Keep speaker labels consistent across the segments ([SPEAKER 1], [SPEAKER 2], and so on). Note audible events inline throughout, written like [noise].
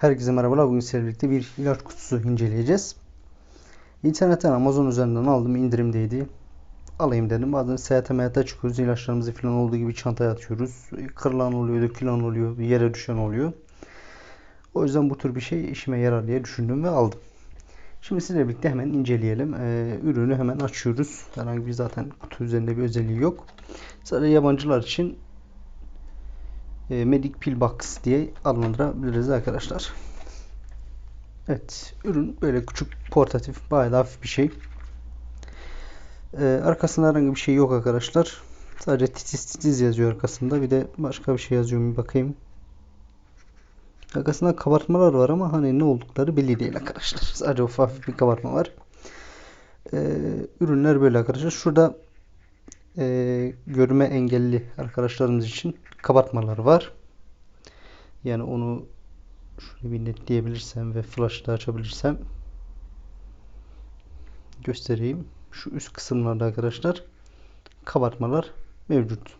[SPEAKER 1] Herkese merhabalar. Bugün sizlerle birlikte bir ilaç kutusu inceleyeceğiz. İnternetten Amazon üzerinden aldım. indirimdeydi. Alayım dedim. Bazen seyahate meyahate çıkıyoruz. ilaçlarımızı falan olduğu gibi çantaya atıyoruz. Kırılan oluyor, dökülen oluyor, yere düşen oluyor. O yüzden bu tür bir şey işime yarar diye düşündüm ve aldım. Şimdi sizlerle birlikte hemen inceleyelim. Ee, ürünü hemen açıyoruz. Herhangi bir zaten kutu üzerinde bir özelliği yok. Sadece yabancılar için e, Medic Pill Box diye adlandırabiliriz arkadaşlar. Evet, ürün böyle küçük, portatif, bayağı hafif bir şey. Ee, arkasında herhangi bir şey yok arkadaşlar. Sadece titiz titiz yazıyor arkasında. Bir de başka bir şey yazıyor bir bakayım. Arkasında kabartmalar var ama hani ne oldukları belli değil arkadaşlar. [laughs] Sadece hafif bir kabartma var. Ee, ürünler böyle arkadaşlar. Şurada e, görme engelli arkadaşlarımız için kabartmalar var. Yani onu şöyle bir netleyebilirsem ve flash'ta açabilirsem göstereyim. Şu üst kısımlarda arkadaşlar kabartmalar mevcut.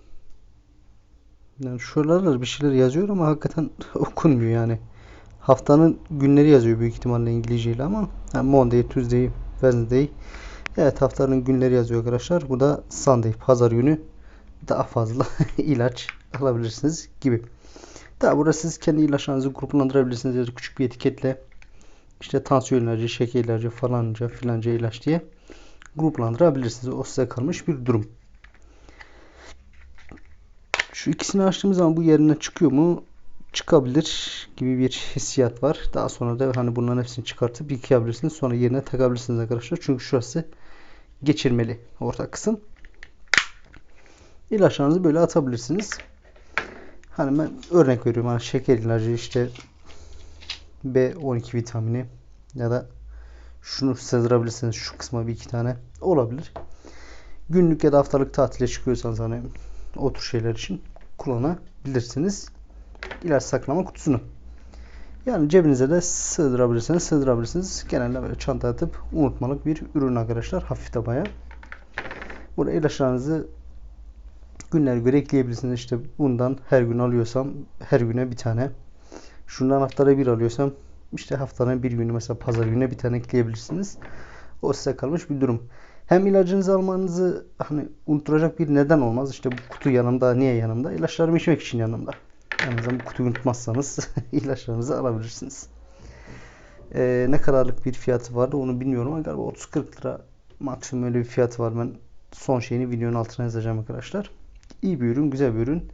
[SPEAKER 1] Yani şuralarda bir şeyler yazıyor ama hakikaten [laughs] okunmuyor yani. Haftanın günleri yazıyor büyük ihtimalle İngilizceyle ama yani Monday, Tuesday, Wednesday. Evet haftanın günleri yazıyor arkadaşlar. Bu da Sunday, pazar günü daha fazla [laughs] ilaç alabilirsiniz gibi. Daha burada siz kendi ilaçlarınızı gruplandırabilirsiniz ya da küçük bir etiketle işte tansiyon ilacı, şeker ilacı falanca filanca ilaç diye gruplandırabilirsiniz. O size kalmış bir durum. Şu ikisini açtığımız zaman bu yerine çıkıyor mu? Çıkabilir gibi bir hissiyat var. Daha sonra da hani bunların hepsini çıkartıp yıkayabilirsiniz. Sonra yerine takabilirsiniz arkadaşlar. Çünkü şurası geçirmeli orta kısım. İlaçlarınızı böyle atabilirsiniz. Hani ben örnek veriyorum. Hani şeker ilacı işte B12 vitamini ya da şunu sığdırabilirsiniz şu kısma bir iki tane olabilir. Günlük ya da haftalık tatile çıkıyorsanız hani o tür şeyler için kullanabilirsiniz. İlaç saklama kutusunu. Yani cebinize de sığdırabilirsiniz, sığdırabilirsiniz. Genelde böyle çanta atıp unutmalık bir ürün arkadaşlar. Hafif de bayağı. Burada ilaçlarınızı günler göre ekleyebilirsiniz. İşte bundan her gün alıyorsam her güne bir tane. Şundan haftaya bir alıyorsam işte haftanın bir günü mesela pazar gününe bir tane ekleyebilirsiniz. O size kalmış bir durum. Hem ilacınızı almanızı hani unutturacak bir neden olmaz. İşte bu kutu yanımda. Niye yanımda? İlaçlarımı içmek için yanımda. En azından bu kutuyu unutmazsanız [laughs] ilaçlarınızı alabilirsiniz. Ee, ne kadarlık bir fiyatı vardı onu bilmiyorum ama galiba 30-40 lira maksimum öyle bir fiyatı var. Ben son şeyini videonun altına yazacağım arkadaşlar. İyi bir ürün, güzel bir ürün.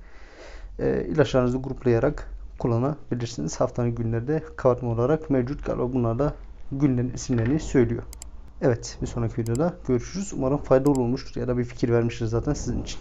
[SPEAKER 1] Ee, ilaçlarınızı gruplayarak kullanabilirsiniz. Haftanın günleri de kabartma olarak mevcut. Galiba bunlar da günlerin isimlerini söylüyor. Evet bir sonraki videoda görüşürüz. Umarım faydalı olmuştur ya da bir fikir vermiştir zaten sizin için.